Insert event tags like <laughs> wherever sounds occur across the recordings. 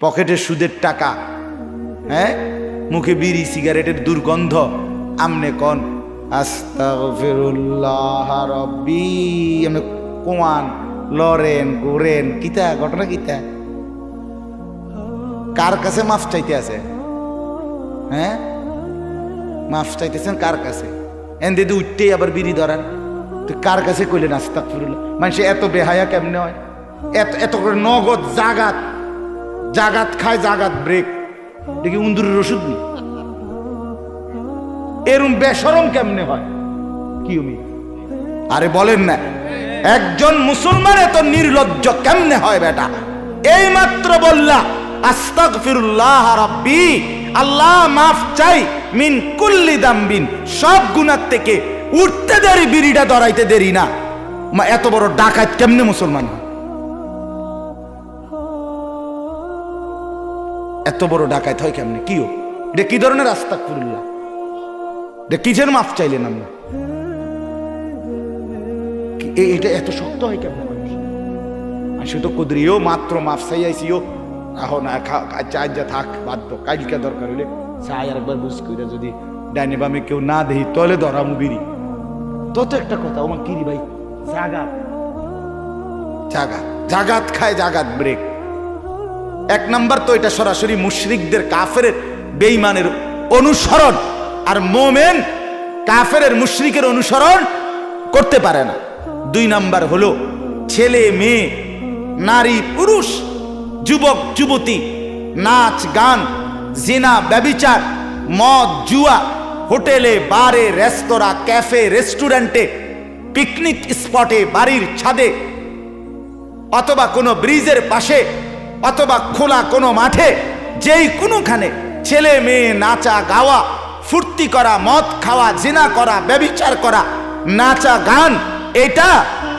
পকেটে সুদের টাকা হ্যাঁ? মুখে বিড়ি, সিগারেটের দুর্গন্ধ। আমনে কন, আস্তাগফিরুল্লাহ রব্বি। আমনে কোয়ান, লরেন, গোরেন, কিতা, ঘটনা কিতা? কার কাছে মাফ চাইতে আছে? হ্যাঁ? মাফ চাইতেছেন কার কাছে? এন দিদি উঠতেই আবার বিড়ি ধরান। তো কার কাছে কইলেন, আস্তাগফিরুল্লাহ? মানুষ এত বেহায়া কেমনে হয়? এত এত করে নগদ জাগাত। জাগাত খায়, জাগাত ব্রেক। দেখি উন্দুরের ওষুধ নেই এরম বেসরম কেমনে হয়? কি উমি? আরে বলেন না, একজন মুসলমান এত নির্লজ্জ কেমনে হয় বেটা? এই মাত্র বললা, আস্তাগফিরুল্লাহ রাব্বি, আল্লাহ মাফ চাই, মিন কুল্লি দাম্বিন, সব গুনার থেকে উঠতে দেরি, বিড়িটা ধরাইতে দেরি না। এত বড় ডাকাত কেমনে মুসলমান হয়? এত বড় ডাকাত হয় কেমনে? কি ও? এটা কি ধরনের রাস্তা আস্তাগফিরুল্লাহ? এটা কিসের মাফ চাইলেন আমরা এটা এত শক্ত হয় কেমন মানুষ? আসে তো কুদরিও মাত্র মাফ চাইয়াইছিও। আহো না আচ্ছা আজ থাক বাধ্য কালকে দরকার হইলে চাই আর একবার বুঝ কইরা যদি ডাইনে বামে কেউ না দেহি তলে ধরামু বিড়ি তো তো একটা কথা ওমা কিরি ভাই? জাগাত। জাগাত। জাগাত খায় জাগাত ব্রেক। এক নাম্বার তো এটা সরাসরি মুশরিকদের কাফের বেইমানের অনুসরণ। আর মোমেন কাফের মুশরিকের অনুসরণ করতে পারে না। দুই নাম্বার হলো ছেলে, মেয়ে, নারী, পুরুষ, যুবক, যুবতী, নাচ, গান, জেনা, ব্যবিচার, মদ, জুয়া, হোটেলে, বারে, রেস্তোরাঁ, ক্যাফে, রেস্টুরেন্টে, পিকনিক স্পটে, বাড়ির ছাদে, অথবা কোনো ব্রিজের পাশে অথবা খোলা কোনো মাঠে, যেই কোনোখানে ছেলে মেয়ে নাচা গাওয়া, ফুর্তি করা, মদ খাওয়া, জিনা করা, ব্যবিচার করা, নাচা গান, এটা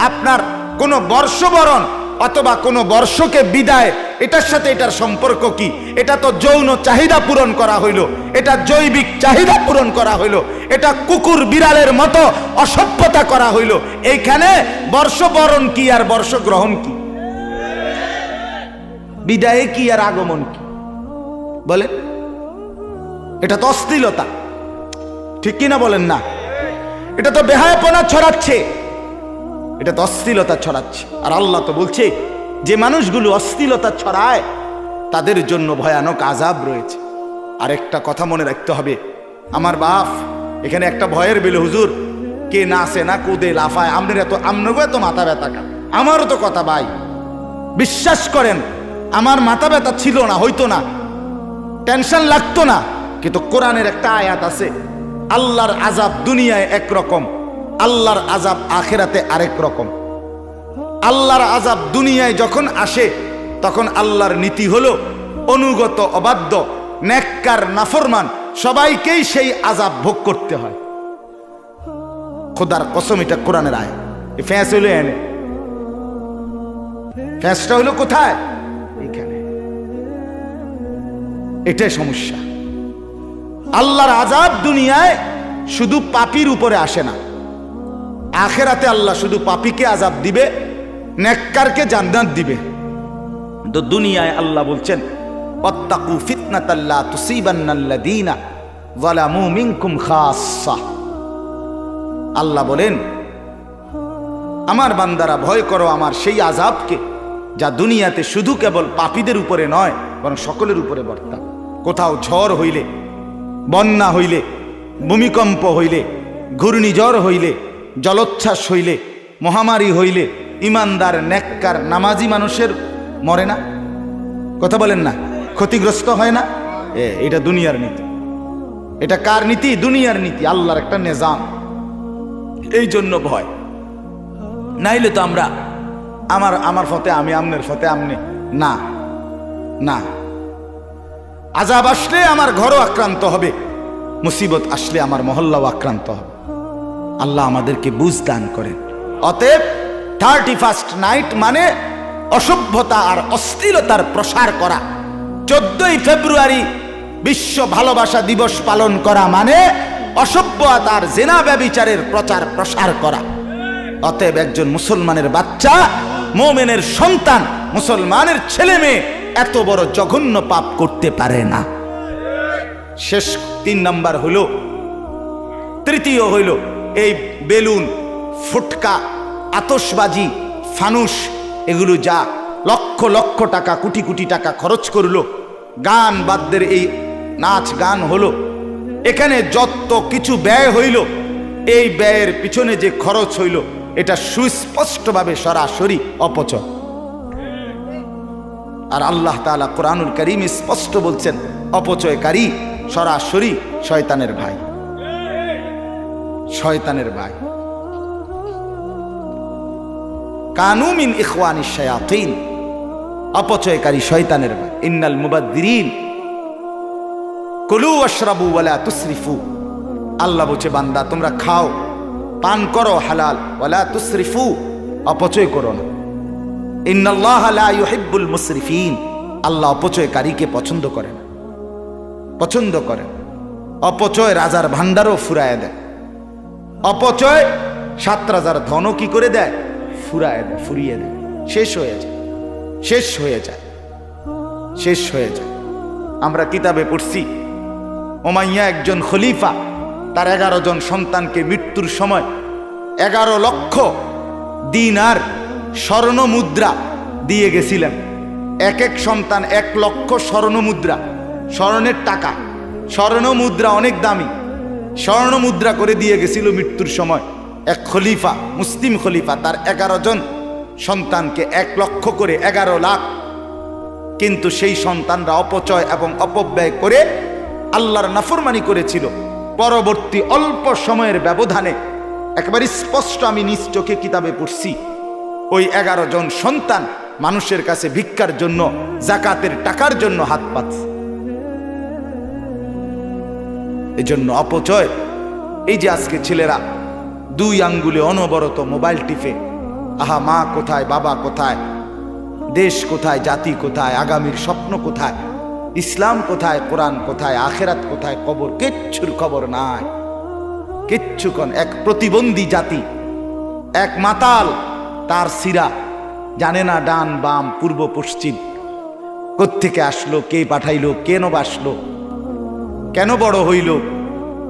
আপনার কোনো বর্ষবরণ অথবা কোনো বর্ষকে বিদায়, এটার সাথে এটার সম্পর্ক কি? এটা তো যৌন চাহিদা পূরণ করা হইল, এটা জৈবিক চাহিদা পূরণ করা হইল, এটা কুকুর বিড়ালের মতো অসভ্যতা করা হইল, এইখানে বর্ষবরণ কি আর বর্ষগ্রহণ কি? বিদায়ে কি আর আগমন কি? বলেন। এটা তো অস্থিলতা ঠিক কিনা বলেন না? এটা তো বেহায়পনা ছড়াচ্ছে। এটা তো অস্থিলতা ছড়াচ্ছে। আর আল্লাহ তো বলছে, যে মানুষগুলো অস্থিলতা ছড়ায়, তাদের জন্য ভয়ানক আজাব রয়েছে। আর একটা কথা মনে রাখতে হবে। আমার বাপ, এখানে একটা ভয়ের বেলে, হুজুর, কে নাচে না কুদে, লাফায়, আমনের এত আমনগো এত মাথা ব্যথা? আমারও তো কথা ভাই। বিশ্বাস করেন আমার মাথা ব্যথা ছিল না, হইতো না। টেনশন লাগতো না। কিন্তু কোরআনের একটা আয়াত আছে, আল্লাহর আজাব দুনিয়ায় একরকম আল্লাহর আজাব আখেরাতে আরেক রকম। আল্লাহর আজাব দুনিয়ায় যখন আসে, তখন আল্লাহর নীতি হলো অনুগত, অবাধ্য, নেককার, নাফরমান, সবাইকেই সেই আজাব ভোগ করতে হয়। খোদার কসম, এটা কোরআনের আয় ফ্যাঁস হইল এনে। ফ্যাঁসটা হইল কোথায়? এটাই সমস্যা। আল্লাহর আজাব দুনিয়ায় শুধু পাপির উপরে আসে না। আখেরাতে আল্লাহ শুধু পাপিকে আজাব দিবে, নেককারকে জান্নাত দিবে। তো দুনিয়ায় আল্লাহ বলছেন অত্তাকু ফিতনাতাল্লা তুসিবান্নাল্লাযীনা যালামু মিনকুম খাসসা। আল্লাহ বলেন, আমার বান্দারা ভয় করো আমার সেই আজাবকে যা দুনিয়াতে শুধু কেবল পাপীদের উপরে নয়, বরং সকলের উপরে বর্তা কোথাও ঝড় হইলে, বন্যা হইলে, ভূমিকম্প হইলে, ঘূর্ণিঝড় হইলে, জলোচ্ছ্বাস হইলে, মহামারী হইলে, ইমানদার, নেককার, নামাজি মানুষের মরে না? কথা বলেন না, ক্ষতিগ্রস্ত হয় না? এ, এটা দুনিয়ার নীতি। এটা কার নীতি? দুনিয়ার নীতি, আল্লাহর একটা নিজাম। এই জন্য ভয়। নাইলে তো আমরা, আমার আমার ফতে আমি, আমনের ফতে আমনে। না না। আজাব আসলে আমার ঘরও আক্রান্ত হবে, মুসিবত আসলে আমার মহল্লাও আক্রান্ত হবে। আল্লাহ আমাদেরকে বুঝ দান করেন। অতএব থার্টি ফার্স্ট নাইট মানে অসভ্যতা আর অস্থিরতার প্রসার করা। চোদ্দই ফেব্রুয়ারি বিশ্ব ভালোবাসা দিবস পালন করা মানে অসভ্যতা আর জেনা ব্যবিচারের প্রচার প্রসার করা। অতএব একজন মুসলমানের বাচ্চা, মোমেনের সন্তান, মুসলমানের ছেলে মেয়ে এত বড় জঘন্য পাপ করতে পারে না। শেষ তিন নাম্বার হলো, তৃতীয় হইল এই বেলুন, ফুটকা আতসবাজি ফানুস, এগুলো যা লক্ষ লক্ষ টাকা, কোটি কোটি টাকা খরচ করল। গান বাদ্যের এই নাচ গান হলো। এখানে যত কিছু ব্যয় হইল, এই ব্যয়ের পিছনে যে খরচ হইল, এটা সুস্পষ্টভাবে সরাসরি অপচয়। আর আল্লাহ তাআলা কোরআনুল করিম স্পষ্ট বলছেন, অপচয়কারী সরাসরি শয়তানের ভাই। শয়তানের ভাই। কানুমিন ইখওয়ানি শায়াতিন। অপচয়কারী শয়তানের ভাই। ইন্নাল মুবাদ্দিরিন। কলু আশরাবু ওয়ালা তুসরিফু। আল্লাহ বলছে, বান্দা, তোমরা খাও, পান করো হালাল, ওয়ালা তুসরিফু। অপচয় করো না। ইন্নাল্লাহ লা ইউহিব্বুল মুসরিফিন। আল্লাহ অপচয়কারীকে পছন্দ করে না পছন্দ করে না। অপচয় রাজার ভান্ডারও ফুরায় দেয়। অপচয় সাত রাজার ধনও কি করে দেয়? ফুরায় দেয়, ফুরিয়ে দেয়। শেষ হয়ে যায়। শেষ হয়ে যায়। শেষ হয়ে যায়। আমরা কিতাবে পড়ছি, ওমাইয়া একজন খলিফা, তার এগারো জন সন্তানকে মৃত্যুর সময় এগারো লক্ষ দিনার স্বর্ণ মুদ্রা দিয়ে গেছিলেন। এক এক সন্তান এক লক্ষ স্বর্ণ মুদ্রা স্বর্ণের টাকা। স্বর্ণ মুদ্রা অনেক দামি। স্বর্ণ মুদ্রা করে দিয়ে গেছিল মৃত্যুর সময়। এক খলিফা, মুসলিম খলিফা, তার এগারো জন সন্তানকে এক লক্ষ করে এগারো লাখ। কিন্তু সেই সন্তানরা অপচয় এবং অপব্যয় করে আল্লাহর নাফরমানি করেছিল। পরবর্তী অল্প সময়ের ব্যবধানে একেবারে স্পষ্ট আমি নিজ চোখে কিতাবে পড়ছি। ওই এগারো জন সন্তান মানুষের কাছে ভিক্ষার জন্য, জাকাতের টাকার জন্য হাত পাচ্ছে এজন্য অপচয়। এই যে আজকে ছেলেরা দুই আঙ্গুলে অনবরত মোবাইল টিপে, আহা, মা কোথায়, বাবা কোথায়, দেশ কোথায়, জাতি কোথায়, আগামীর স্বপ্ন কোথায়, ইসলাম কোথায়, কোরআন কোথায়, আখেরাত কোথায়, কবর, কিচ্ছুর খবর নাই। কিচ্ছুক্ষণ এক প্রতিবন্ধী জাতি, এক মাতাল তার সিরা জানে না ডান বাম, পূর্ব পশ্চিম। কোত্থেকে আসলো, কে পাঠাইলো, কেন বাসলো, কেন বড় হইল,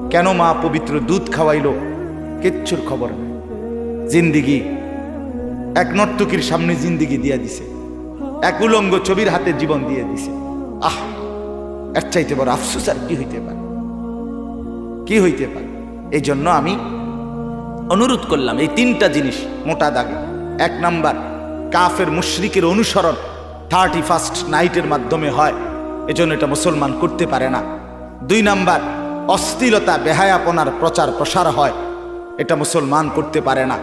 কেন মা পবিত্র দুধ খাওয়াইল, কিচ্ছুর খবর নেই। জিন্দিগি, এক নর্তকীর সামনে জিন্দিগি দিয়ে দিছে। এক উলঙ্গ ছবির হাতে জীবন দিয়ে দিছে। আহ, এর চাইতে বড় আফসোস আর কি হইতে পারে? কি হইতে পারে? এই জন্য আমি অনুরোধ করলাম, এই তিনটা জিনিস মোটা দাগে। এক নাম্বার, কাফের মুশরিকের অনুসরণ থার্টি ফার্স্ট নাইটের মাধ্যমে হয়। এজন্য এটা মুসলমান করতে পারে না। দুই নাম্বার অস্থিরতা বেহায়াপনার প্রচার প্রসার হয়। এটা মুসলমান করতে পারে না।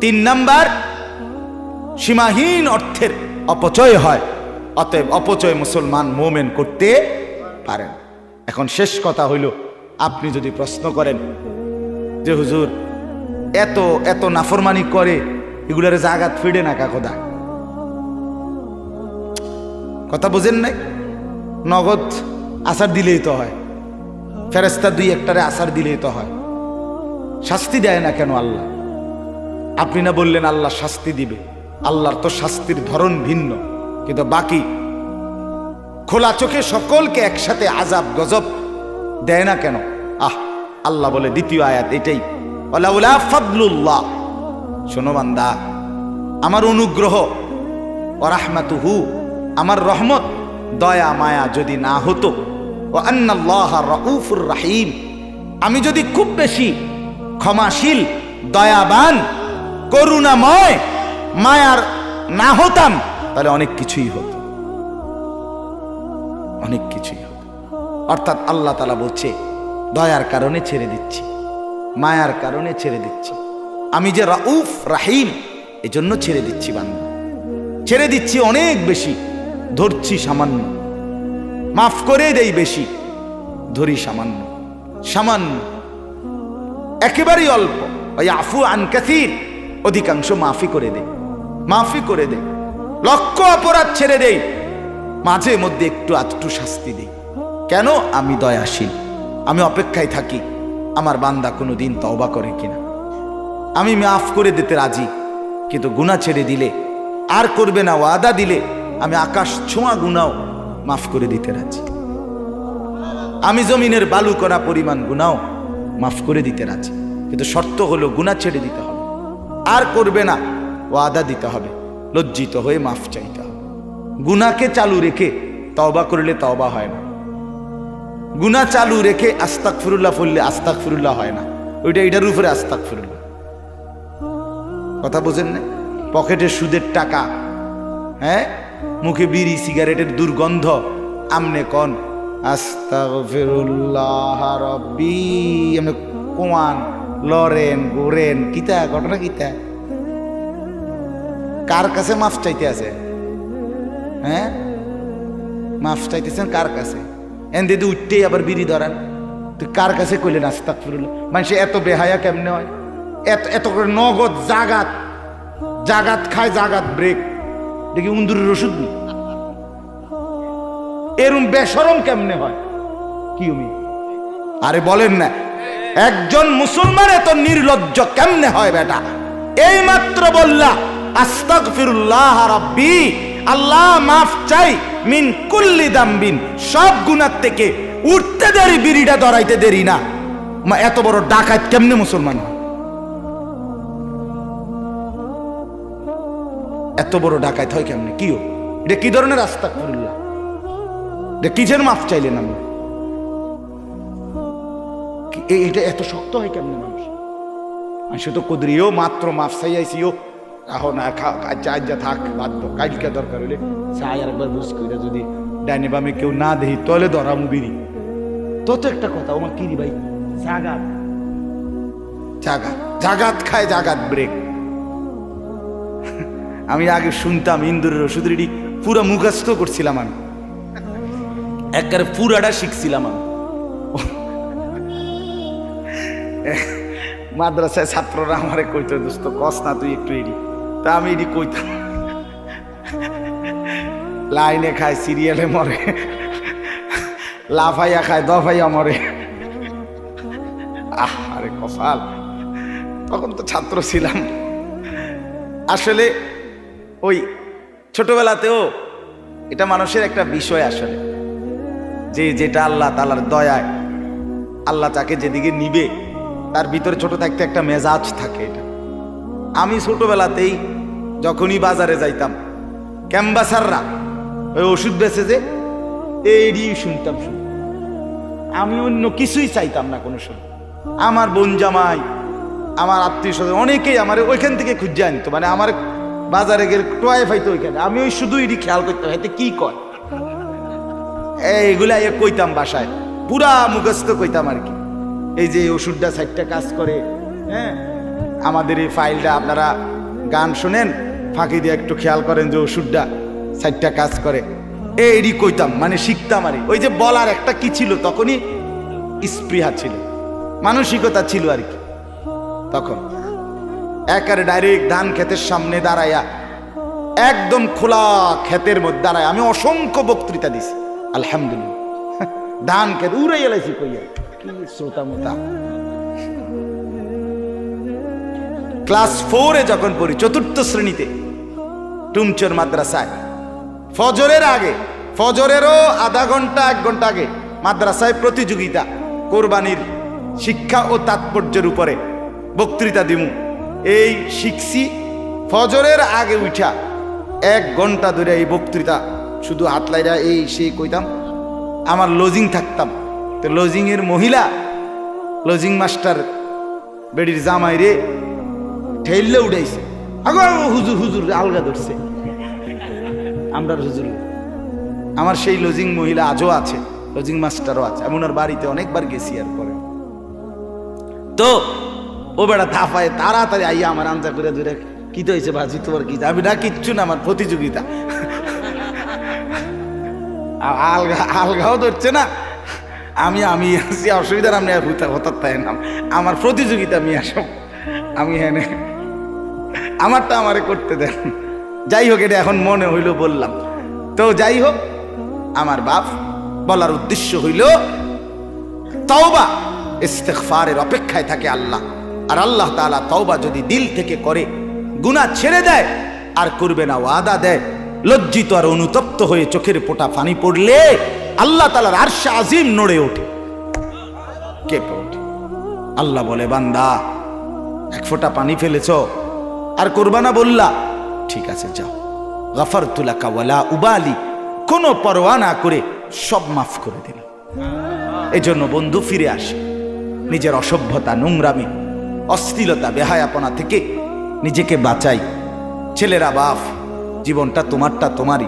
তিন নাম্বার, সীমাহীন অর্থের অপচয় হয়। অতএব অপচয় মুসলমান মোমেন করতে পারেন এখন শেষ কথা হইল, আপনি যদি প্রশ্ন করেন যে, হুজুর, এত এত নাফরমানি করে এগুলোর জাগাত ফিরে না কাকদা। কথা বোঝেন নাই? নগদ আসার দিলেই তো হয়। ফেরেস্তা দুই একটারে আসার দিলেই তো হয়। শাস্তি দেয় না কেন আল্লাহ? আপনি না বললেন আল্লাহ শাস্তি দিবে। আল্লাহর তো শাস্তির ধরন ভিন্ন। কিন্তু বাকি খোলা চোখে সকলকে একসাথে আজাব গজব দেয় না কেন? আহ, আল্লাহ বলে দ্বিতীয় আয়াত এটাই। ফাদলুল্লাহ। শোনো বান্দা, আমার অনুগ্রহ ওরাহমাতুহু আমার রহমত, দয়া, মায়া যদি না হতো, ও আন্নাল্লাহ রউফুর রাহিম, আমি যদি খুব বেশি ক্ষমাশীল, দয়াবান, করুণাময়, মায়ার না হতাম, তাহলে অনেক কিছুই হতো। অনেক কিছুই হতো। অর্থাৎ আল্লাহ তালা বলছে, দয়ার কারণে ছেড়ে দিচ্ছি, মায়ার কারণে ছেড়ে দিচ্ছি। আমি যে রাউফ, রাহিম, এজন্য ছেড়ে দিচ্ছি বান্দা। ছেড়ে দিচ্ছি অনেক বেশি, ধরছি সামান্য। মাফ করে দেই বেশি, ধরি সামান্য। সামান্য। একেবারেই অল্প। ওই আফু আন অধিকাংশ মাফি করে দেয় মাফি করে দেয় লক্ষ অপরাধ ছেড়ে দেই। মাঝে মধ্যে একটু আধটু শাস্তি দেই। কেন? আমি দয়াশীল। আমি অপেক্ষায় থাকি। আমার বান্দা কোনো দিন তওবা করে কিনা। আমি মাফ করে দিতে রাজি। কিন্তু গুণা ছেড়ে দিলে, আর করবে না, ওয়াদা দিলে, আমি আকাশ ছোঁয়া গুনাও মাফ করে দিতে রাজি। আমি জমিনের বালু করা পরিমাণ গুনাও মাফ করে দিতে রাজি। কিন্তু শর্ত হলো গুণা ছেড়ে দিতে হবে। আর করবে না, ওয়াদা দিতে হবে। লজ্জিত হয়ে মাফ চাইতে হবে। গুনাকে চালু রেখে তওবা করলে তওবা হয় না। গুনা চালু রেখে আস্তাক ফিরুল্লাহ পড়লে আস্তাক ফিরুল্লাহ হয় না। ওইটা এটার উপরে আস্তাক ফিরুল্লাহ কথা বোঝেন না? পকেটে সুদের টাকা হ্যাঁ? মুখে বিড়ি, সিগারেটের দুর্গন্ধ। আমনে কন, আস্তাগফিরুল্লাহ রব্বি। আমনে কোয়ান লরেন গোরেন কিতা, ঘটনা কিতা? কার কাছে মাফ চাইতে আছে? হ্যাঁ? মাফ চাইতেছেন কার কাছে? এন দিদি উঠতেই আবার বিড়ি ধরান। তুই কার কাছে কইলেন, আস্তাগফিরুল্লাহ? মানুষ এত বেহায়া কেমনে হয়? এত এত করে নগদ জাগাত জাগাত খায়, জাগাত ব্রেক দেখি উন্দুরের ওষুধ নেই। এরম বেসরম কেমনে হয়? কি উমি? আরে বলেন না, একজন মুসলমান এত নির্লজ্জ কেমনে হয় বেটা? এই মাত্র বললা, আস্তাগফিরুল্লাহ রাব্বি, আল্লাহ মাফ চাই, মিন কুল্লি দাম্বিন, সব গুনার থেকে উঠতে দেরি, বিড়িটা ধরাইতে দেরি না। এত বড় ডাকাত কেমনে মুসলমান হয়? এত বড় ডাকাত হয় কেমনে? কি ও? এটা কি ধরনের রাস্তা আস্তাগফিরুল্লাহ এটা কিসের মাফ চাইলেন আমি এটা এত শক্ত হয় কেমনে মানুষ? আমি সে তো কুদরিও মাত্র মাফ চাইয়াইছিও এখন যা যা থাক দাও। কালকে দরকার হইলে চাই আর একবার বুঝ কইরা যদি ডাইনে বামে কেউ না দেহি তলে ধরা মুবিরি তো তো একটা কথা আমার কি রে ভাই? জাগাত। জাগাত। জাগাত খায়, জাগাত ব্রেক। আমি আগে শুনতাম ইন্দুরের ওষুধের এটি পুরো মুখস্থ করছিলাম আমি। একবারে পুরাটা শিখছিলাম আমি। মাদ্রাসায় ছাত্ররা আমারে কইতো, দোস্ত, কস না তুই একটু এডি তা আমি এডি কইতাম। লাইনে খায়, সিরিয়ালে মরে। লাফাইয়া খায়, দফাইয়া মরে। আহ, আরে কপাল। তখন তো ছাত্র ছিলাম। আসলে ওই ছোটবেলাতেও এটা মানুষের একটা বিষয় আসলে। যে যেটা আল্লাহ তালার দয়ায়, আল্লাহ তাকে যেদিকে নিবে, তার ভিতরে ছোট থাকতে একটা মেজাজ থাকে এটা। আমি ছোটবেলাতেই যখনই বাজারে যাইতাম, ক্যাম্বাসাররা, ওই ওষুধ বেচে যে এইডি শুনতাম শুন আমি অন্য কিছুই চাইতাম না কোনো সময়। আমার বোন জামাই, আমার আত্মীয় স্বজন, অনেকেই আমার ওইখান থেকে খুঁজে আনতো। মানে আমার বাজারে গেলে টোয়াই ফাইতো ওইখানে। আমি ওই শুধু এটি খেয়াল করতাম এতে কি কয়? এইগুলা এ কইতাম বাসায়। পুরা মুখস্থ কইতাম আর কি। এই যে ওষুধটা সাইডটা কাজ করে হ্যাঁ? আমাদের এই ফাইলটা আপনারা গান শোনেন, ফাঁকি দিয়ে একটু খেয়াল করেন যে ওষুধটা সাইডটা কাজ করে। এইডি কইতাম মানে শিখতাম আর ওই যে বলার একটা কি ছিল, তখনই স্পৃহা ছিল। মানসিকতা ছিল আর কি, তখন। একের ডাইরেক্ট ধান ক্ষেতের সামনে দাঁড়াইয়া একদম খোলা ক্ষেতের মধ্যে দাঁড়ায় আমি অসংখ্য বক্তৃতা দিছি। আলহামদুলিল্লাহ। <laughs> ধান ক্ষেত উড়ে এলাইছি কইয়া। কি শ্রোতা মোতা। ক্লাস ফোরে যখন পড়ি, চতুর্থ শ্রেণীতে, টুমচোর মাদ্রাসায়, ফজরের আগে, ফজরেরও আধা ঘণ্টা, এক ঘণ্টা আগে মাদ্রাসায় প্রতিযোগিতা, কোরবানির শিক্ষা ও তাৎপর্যের উপরে বক্তৃতা দিমু। এই শিখছি ফজরের আগে উঠা। এক ঘণ্টা ধরে এই বক্তৃতা শুধু হাতলাইরা এই সেই কইতাম আমার লজিং থাকতাম। তো লজিংয়ের মহিলা লজিং মাস্টার বেডির জামাই রে ঠেললে উঠাইছে। আগো আগো, হুজুর হুজুর আলগা ধরছে। আমরা হুজুর আমার সেই লজিং মহিলা আজও আছে লজিং মাস্টারও আছে। আমি ওনার বাড়িতে অনেকবার গেছি আর পরে তো ও বেড়া থাপায় তাড়াতাড়ি আইয়া আমার আঞ্জা করে ধরে কি তো হয়েছে বাজি, তোমার কি? আমি না কিচ্ছু না, আমার প্রতিযোগিতা। আলগা আলগাও ধরছে না। আমি আমি আছি, অসুবিধার আমি আর হুতা হতার তাই নাম। আমার প্রতিযোগিতা আমি আসব। আমি এনে আমারটা আমারে করতে দেন। যাই হোক, এটা এখন মনে হইল বললাম। তো যাই হোক, আমার বাপ বলার উদ্দেশ্য হইল, তওবা, ইস্তেগফারের অপেক্ষায় থাকে আল্লাহ। আর আল্লাহ তাআলা তওবা যদি দিল থেকে করে, গুনাহ ছেড়ে দেয় আর করবে না ওয়াদা দেয়, লজ্জিত আর অনুতপ্ত হয়ে চোখের পোটা পানি পড়লে আল্লাহ তালার আরশা আজিম নড়ে ওঠে। কেঁপে ওঠে? আল্লাহ বলে, বান্দা, এক ফোঁটা পানি ফেলেছ, আর করবা না বললা। ঠিক আছে, যাও। গাফার তুলা কাওয়ালা উবালি, কোনো পরোয়া না করে সব মাফ করে দিল এজন্য বন্ধু ফিরে আসে। নিজের অসভ্যতা নোংরামি অশ্লীলতা, বেহায়াপনা থেকে নিজেকে বাঁচাই। ছেলেরা, বাপ, জীবনটা তোমারটা তোমারই।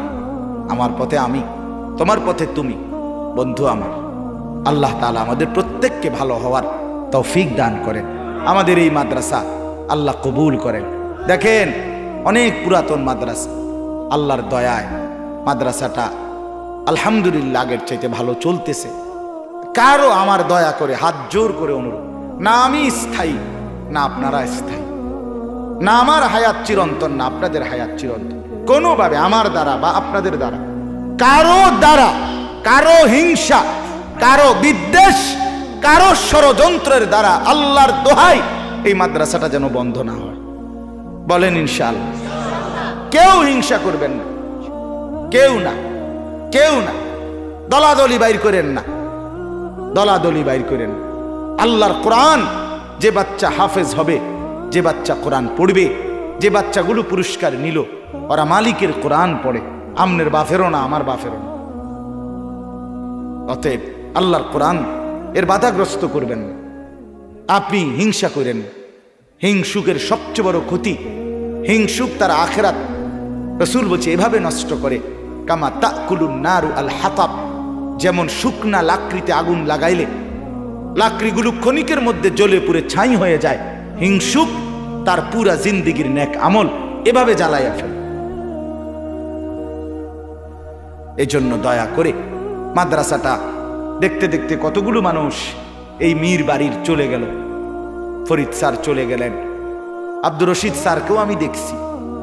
আমার পথে আমি, তোমার পথে তুমি, বন্ধু আমার। আল্লাহ তালা আমাদের প্রত্যেককে ভালো হওয়ার তৌফিক দান করেন। আমাদের এই মাদ্রাসা আল্লাহ কবুল করেন। দেখেন, অনেক পুরাতন মাদ্রাসা। আল্লাহর দয়ায় মাদ্রাসাটা আলহামদুলিল্লাহ আগের চাইতে ভালো চলতেছে। কারও আমার দয়া করে হাত জোর করে অনুরোধ। না, আমি স্থায়ী। না আপনারা স্থায়ী। না আমার হায়াত চিরন্তন, না আপনাদের হায়াত চিরন্তন। কোনোভাবে আমার দ্বারা বা আপনাদের দ্বারা। কারও দ্বারা, কারও হিংসা, কারও বিদ্বেষ, কারও ষড়যন্ত্রের দ্বারা আল্লাহর দোহাই এই মাদ্রাসাটা যেন বন্ধ না হয়। বলেন ইনশাআল্লাহ। কেউ হিংসা করবেন না। কেউ না। কেউ না। দলাদলি বাইর করেন না। দলাদলি বাইর করেন। আল্লাহর কোরআন যে বাচ্চা হাফেজ হবে, যে বাচ্চা কোরআন পড়বে, যে বাচ্চাগুলো পুরস্কার নিল, ওরা মালিকের কোরআন পড়ে। আমনের বাফেরও না, আমার বাফেরও না। অতএব আল্লাহর কোরআন এর বাধাগ্রস্ত করবেন আপনি হিংসা করেন। হিংসুকের সবচেয়ে বড় ক্ষতি, হিংসুক তার আখেরাত। রসুল বলছে, এভাবে নষ্ট করে। কামা তাকুলুন নারু আল হাতাব। যেমন শুকনা লাকড়িতে আগুন লাগাইলে লাকড়িগুলো ক্ষণিকের মধ্যে জ্বলে পুড়ে ছাই হয়ে যায়। হিংসুক, তার পুরা জিন্দিগির ন্যাক আমল এভাবে জ্বালাইয়া ফেলে। এজন্য দয়া করে মাদ্রাসাটা দেখতে দেখতে কতগুলো মানুষ এই মীর বাড়ির চলে গেল। ফরিদ স্যার চলে গেলেন। আব্দুর রশিদ স্যারকেও আমি দেখছি।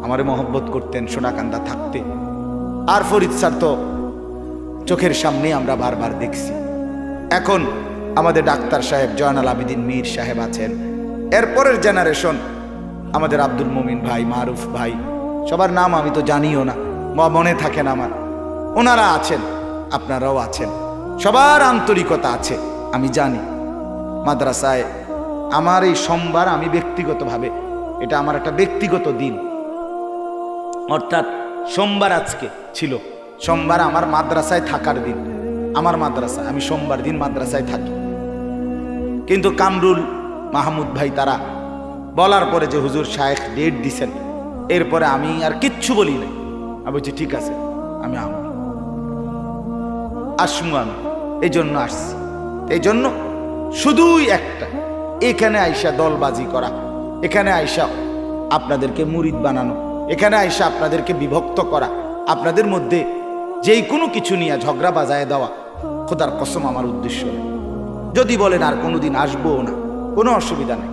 আমারে মহব্বত করতেন সোনাকান্দা থাকতে। আর ফরিদ স্যার তো চোখের সামনে আমরা বারবার দেখছি। এখন আমাদের ডাক্তার সাহেব জয়নাল আবিদিন মীর সাহেব আছেন। এরপরের জেনারেশন আমাদের আব্দুল মুমিন ভাই, মারুফ ভাই, সবার নাম আমি তো জানিও না মনে থাকে না আমার। ওনারা আছেন, আপনারাও আছেন, সবার আন্তরিকতা আছে, আমি জানি। মাদ্রাসায় আমার এই সোমবার আমি ব্যক্তিগতভাবে, এটা আমার একটা ব্যক্তিগত দিন। অর্থাৎ সোমবার আজকে ছিল, সোমবার আমার মাদ্রাসায় থাকার দিন। আমার মাদ্রাসা, আমি সোমবার দিন মাদ্রাসায় থাকি। কিন্তু কামরুল মাহমুদ ভাই তারা বলার পরে যে হুজুর শায়েখ ডেট দিছেন, এরপরে আমি আর কিচ্ছু বলি নাই। আমি বলছি, ঠিক আছে, আমি আমার আসমু আমি। এই জন্য আসছি। এই জন্য শুধুই একটা, এখানে আইসা দলবাজি করা, এখানে আইসা আপনাদেরকে মুরিদ বানানো, এখানে আইসা আপনাদেরকে বিভক্ত করা, আপনাদের মধ্যে যেই কোনো কিছু নিয়ে ঝগড়া বাজায় দেওয়া, খোদার কসম আমার উদ্দেশ্য। নেই। যদি বলেন আর কোনোদিন আসব না, কোনো অসুবিধা নেই,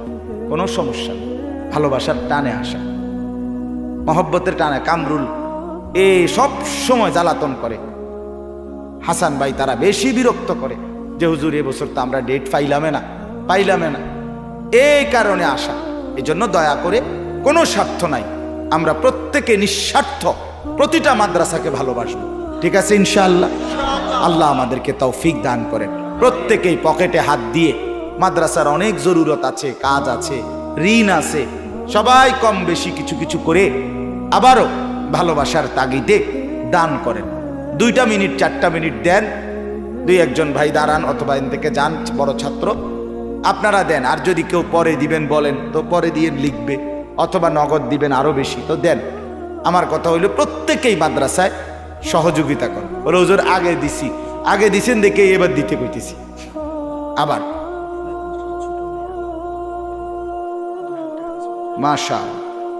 কোনো সমস্যা নেই। ভালোবাসার টানে আসা, মহব্বতের টানে, কামরুল এ সব সময় জ্বালাতন করে। হাসান ভাই তারা বেশি বিরক্ত করে যে, হুজুর এবছর তো আমরা ডেট পাইলামে না পাইলামে না। এই কারণে আসা। এই জন্য দয়া করে কোনো স্বার্থ নাই। আমরা প্রত্যেকে নিঃস্বার্থ প্রতিটা মাদ্রাসাকে ভালোবাসবো। ঠিক আছে, ইনশাআল্লাহ? আল্লাহ আমাদেরকে তৌফিক দান করেন। প্রত্যেকেই পকেটে হাত দিয়ে, মাদ্রাসার অনেক জরুরত আছে, কাজ আছে, ঋণ আছে, সবাই কম বেশি কিছু কিছু করে আবারও ভালোবাসার তাগিদে দান করেন। দুইটা মিনিট, চারটা মিনিট দেন, দুই একজন ভাই দাঁড়ান অথবা এন থেকে যান, বড় ছাত্র। আপনারা দেন, আর যদি কেউ পরে দিবেন বলেন, তো পরে দিয়ে লিখবে, অথবা নগদ দিবেন আরও বেশি, তো দেন। আমার কথা হইল, প্রত্যেকেই মাদ্রাসায় সহযোগিতা কর বলে হুজুর আগে দিছি আগে দিছেন দেখে এবার দিতে কইতেছি। আবার। মাশা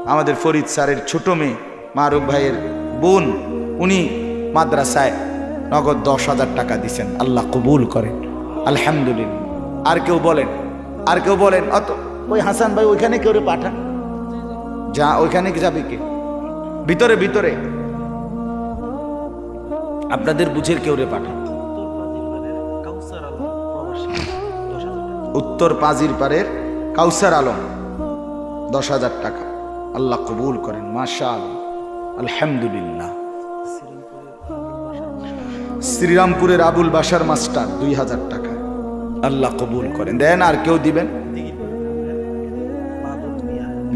আমাদের ফরিদ স্যারের ছোট মেয়ে, মারুফ ভাইয়ের বোন, উনি মাদ্রাসায় নগদ দশ হাজার টাকা দিছেন। আল্লাহ কবুল করেন। আলহামদুলিল্লাহ। আর কেউ বলেন, আর কেউ বলেন, অত ওই হাসান ভাই ওইখানে কেউ পাঠান। যা, ওইখানে যাবে কে? ভিতরে ভিতরে। আপনাদের বুঝের কেউ রে পাঠান। উত্তর পাজির পারের কাউসার আলম। দশ হাজার টাকা। আল্লাহ কবুল করেন মাশা আলহামদুলিল্লাহ। শ্রীরামপুরের আবুল বাসার মাস্টার, দুই হাজার টাকা। আল্লাহ কবুল করেন। দেন আর কেউ দিবেন?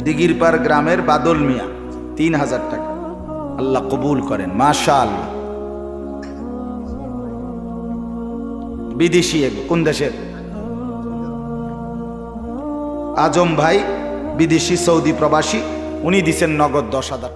দিগিরপার গ্রামের বাদল মিয়া, তিন হাজার টাকা। আল্লাহ কবুল করেন মাশা আল্লাহ বিদেশি কোন দেশের? আজম ভাই বিদেশি সৌদি প্রবাসী উনি দিচ্ছেন নগদ দশ হাজার।